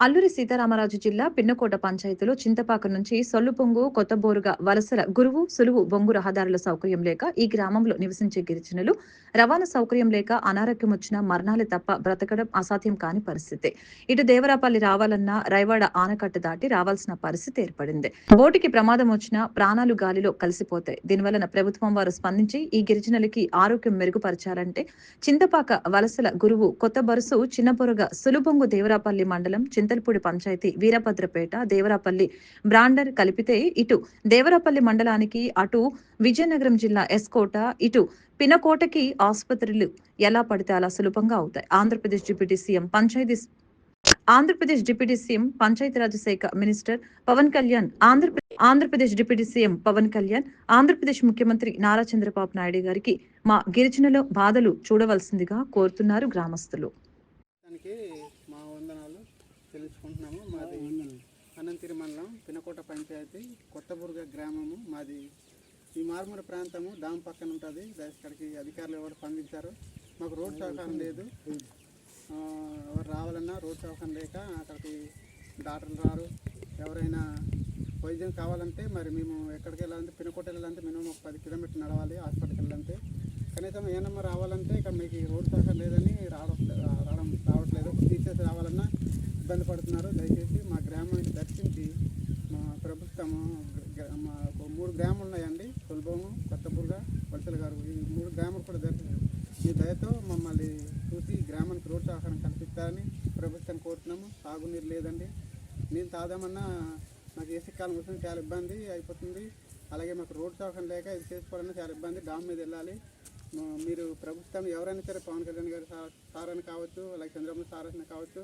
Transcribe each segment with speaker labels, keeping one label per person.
Speaker 1: అల్లూరి సీతారామరాజు జిల్లా పిన్నకోట పంచాయతీలో చింతపాక నుంచి సొల్లుపొంగు కొత్తబోరుగా వలసల గురువు సులువు బొంగు రహదారుల సౌకర్యం లేక ఈ గ్రామంలో నివసించే గిరిజనులు రవాణా సౌకర్యం లేక అనారోగ్యం వచ్చిన మరణాలే తప్ప బ్రతకడం అసాధ్యం కాని పరిస్థితి. ఇటు దేవరాపల్లి రావాలన్నా రైవాడ ఆనకట్ట దాటి రావాల్సిన పరిస్థితి ఏర్పడింది. బోటికి ప్రమాదం వచ్చినా ప్రాణాలు గాలిలో కలిసిపోతాయి. దీనివలన ప్రభుత్వం వారు స్పందించి ఈ గిరిజనులకి ఆరోగ్యం మెరుగుపరచాలంటే చింతపాక వలసల గురువు కొత్త బరుసు చిన్నపొరగ సులుబొంగు దేవరాపల్లి మండలం చింత చింతలపూడి పంచాయతీ వీరభద్రపేట దేవరాపల్లి బ్రాండర్ కలిపితే ఇటు దేవరాపల్లి మండలానికి అటు విజయనగరం జిల్లా ఎస్కోట ఇటు పినకోటకి ఆసుపత్రులు ఎలా పడితే అలా సులభంగా అవుతాయి. Andhra Pradesh deputy CM panchayat Andhra Pradesh deputy CM Panchayati Raj శాఖ minister Pawan Kalyan Andhra Pradesh Andhra Pradesh deputy CM Pawan Kalyan Andhra Pradesh ముఖ్యమంత్రి నారా చంద్రబాబు నాయుడు గారికి మా గిరిజనుల బాధలు చూడవలసిందిగా కోరుతున్నారు గ్రామస్తులు
Speaker 2: దానికి మా వందనాలు తెలుసుకుంటున్నాము మాది అనంతిరి మండలం పినకోట పంచాయతీ కొత్తబుర్గ గ్రామము మాది. ఈ మారుమూల ప్రాంతము డామ్ పక్కన ఉంటుంది. అక్కడికి అధికారులు ఎవరు పంపించారు మాకు రోడ్ సౌకర్యం లేదు. ఎవరు రావాలన్నా రోడ్ సౌకర్యం లేక అక్కడికి డాక్టర్లు రారు. ఎవరైనా వైద్యం కావాలంటే మరి మేము ఎక్కడికి వెళ్ళాలంటే పినకోట వెళ్ళాలంటే మినిమం ఒక పది కిలోమీటర్లు నడవాలి హాస్పిటల్కి వెళ్ళాలంటే. కనీసం ఏమన్నా రావాలంటే ఇక్కడ మీకు రోడ్డు రోడ్ సౌకర్యం లేదని రావడం రావడం రావట్లేదు. టీచర్స్ రావాలన్నా ఇబ్బంది పడుతున్నారు. దయచేసి మా గ్రామానికి దర్శించి మా ప్రభుత్వము మా మూడు గ్రాములు ఉన్నాయండి. సులభము కొత్తబుర్గ వలసల గారు. ఈ మూడు గ్రాములు కూడా దర్శనం మీ దయతో మమ్మల్ని చూసి గ్రామానికి రోడ్ ఆహారం కల్పిస్తారని ప్రభుత్వం కోరుతున్నాము. తాగునీరు లేదండి. నీళ్ళు తాదామన్నా మాకు ఏసీ కాలం వస్తుంది చాలా ఇబ్బంది అయిపోతుంది. అలాగే మాకు రోడ్ సౌకర్యం లేక ఇది చేసుకోవాలన్నా చాలా ఇబ్బంది. డామ్ మీద వెళ్ళాలి. మీరు ప్రభుత్వం ఎవరైనా సరే పవన్ కళ్యాణ్ గారు సార్ సార్ అని కావచ్చు అలాగే చంద్రబాబు సార్ అని కావచ్చు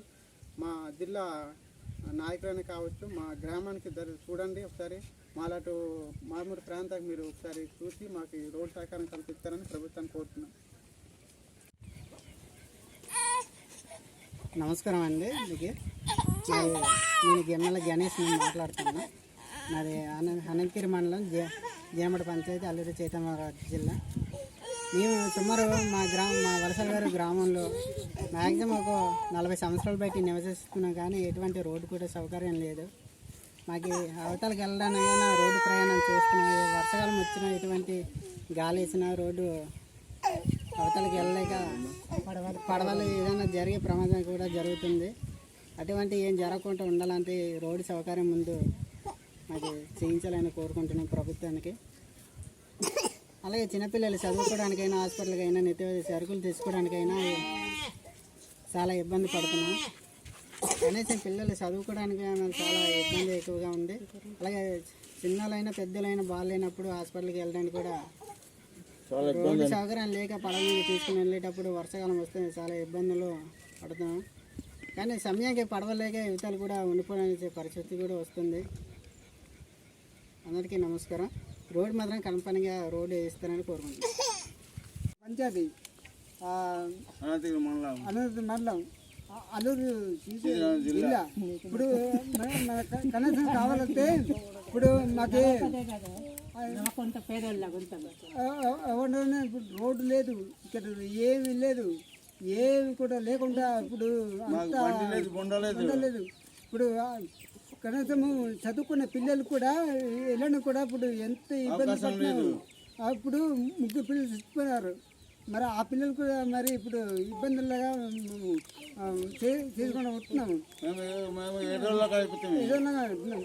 Speaker 2: మా జిల్లా నాయకులని కావచ్చు మా గ్రామానికి దరి చూడండి ఒకసారి. మాలాటు మామూలు ప్రాంతానికి మీరు ఒకసారి చూసి మాకు ఈ రోడ్ సహకారం కల్పిస్తారని ప్రభుత్వాన్ని కోరుతున్నాం. నమస్కారం అండి మీకు. నేను ఎమ్మెల్యే గణేష్ నేను మాట్లాడుతున్నాను నాది అన అనంతగిరి మండలం జే జేమడి పంచాయతీ అల్లూరి చైతన్య జిల్లా. మేము సుమారు మా గ్రామం మా వలసల గారు గ్రామంలో మ్యాక్సిమం ఒక నలభై సంవత్సరాలు బట్టి నివసిస్తున్నాం కానీ ఎటువంటి రోడ్డు కూడా సౌకర్యం లేదు. మాకు అవతలకి వెళ్ళడానికైనా రోడ్డు ప్రయాణం చేస్తున్నాం. వర్షకాలం వర్షాకాలం ఎటువంటి గాలి వేసిన రోడ్డు అవతలకి వెళ్ళలేక పడవలు పడవలు ఏదైనా జరిగే ప్రమాదం కూడా జరుగుతుంది. అటువంటి ఏం జరగకుండా ఉండాలంటే రోడ్డు సౌకర్యం ముందు మాకు చేయించాలని కోరుకుంటున్నాం ప్రభుత్వానికి. అలాగే చిన్నపిల్లలు చదువుకోవడానికైనా హాస్పిటల్కైనా నిత్య సరుకులు తెచ్చుకోవడానికైనా చాలా ఇబ్బంది పడుతున్నాం. కనీసం పిల్లలు చదువుకోవడానికి చాలా ఇబ్బంది ఎక్కువగా ఉంది. అలాగే చిన్నలైనా పెద్దలైనా బాగాలేనప్పుడు హాస్పిటల్కి వెళ్ళడానికి కూడా రోడ్డు సౌకర్యం లేక పడవ తీసుకుని వెళ్ళేటప్పుడు వర్షాకాలం వస్తే చాలా ఇబ్బందులు పడుతున్నాం. కానీ సమయానికి పడవలేక యువతలు కూడా ఉండిపోవడానికి పరిస్థితి కూడా వస్తుంది. అందరికీ నమస్కారం. రోడ్డు మాత్రం కన్ఫర్మ్గా రోడ్డు వేస్తారని కోరుకుంటున్నాను. పంచాయతీ
Speaker 3: అనంతగిరి మండలం.
Speaker 2: అల్లూరు జిల్లా. ఇప్పుడు మన- మన క- కనీసం కావాలంటే ఇప్పుడు మాకు ఎవరైనా ఇప్పుడు రోడ్డు లేదు ఇక్కడ ఏమీ లేదు ఏమి కూడా లేకుండా ఇప్పుడు అంతా
Speaker 3: లేదు
Speaker 2: ఇప్పుడు కనీసము చదువుకున్న పిల్లలు కూడా వెళ్ళని కూడా ఇప్పుడు ఎంత ఇబ్బంది పడుతున్నారు అప్పుడు ముగ్గురు పిల్లలు చచ్చిపోయినారు. మరి ఆ పిల్లలు కూడా మరి ఇప్పుడు ఇబ్బందులుగా చే- చేసుకొని వస్తున్నాము.
Speaker 3: మేము మేము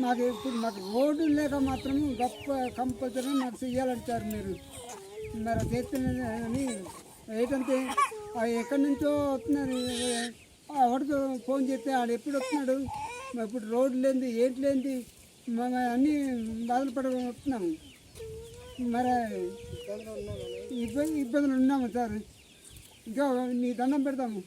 Speaker 2: మాకు ఇప్పుడు మాకు రోడ్డు లేక మాత్రం గొప్ప కంపల్సరీ మాకు చెయ్యాలంటారు మీరు. మరి చేస్తున్నదని ఏంటంటే ఆ ఎక్కడి నుంచో వస్తున్నారు ఎవరితో ఫోన్ చేస్తే ఆడు ఎప్పుడు వస్తున్నాడు? మరి ఇప్పుడు రోడ్డు లేనిది ఏంటి లేనిది మేము అన్నీ బాధలు పడి వస్తున్నాము. మరి ఇబ్బంది ఇబ్బందులు ఉన్నాము సార్. ఇంకా నీ దండం పెడతాము.